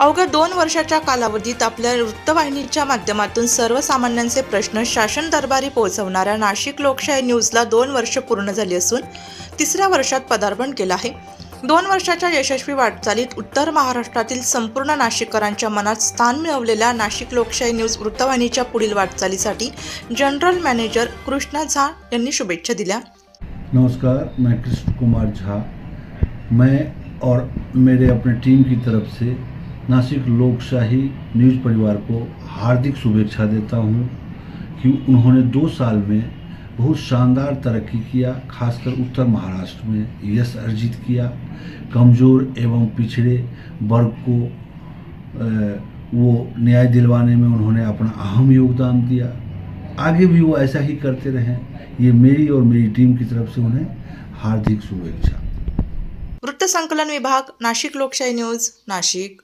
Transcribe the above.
अवघ्या दोन वर्षाच्या कालावधीत आपल्या वृत्तवाहिनीच्या माध्यमातून सर्वसामान्यांचे प्रश्न शासन दरबारी पोहोचवणाऱ्या नाशिक लोकशाही न्यूजला दोन वर्ष पूर्ण झाली असून तिसऱ्या वर्षात पदार्पण केलं आहे. दोन वर्षाच्या यशस्वी वाटचालीत उत्तर महाराष्ट्रातील संपूर्ण नाशिककरांच्या मनात स्थान मिळवलेल्या नाशिक लोकशाही न्यूज वृत्तवाहिनीच्या पुढील वाटचालीसाठी जनरल मॅनेजर कृष्णा झा यांनी शुभेच्छा दिल्या. नमस्कार मैं कृष्ण कुमार झा. मैं और मेरे अपने टीम की तरफ से नासिक लोकशाही न्यूज़ परिवार को हार्दिक शुभेच्छा देता हूँ कि उन्होंने दो साल में बहुत शानदार तरक्की किया, खासकर उत्तर महाराष्ट्र में यश अर्जित किया। कमज़ोर एवं पिछड़े वर्ग को वो न्याय दिलवाने में उन्होंने अपना अहम योगदान दिया। आगे भी वो ऐसा ही करते रहें। ये मेरी और मेरी टीम की तरफ़ से उन्हें हार्दिक शुभेच्छा। वृत्त संकलन विभाग नाशिक लोकशाही न्यूज़ नाशिक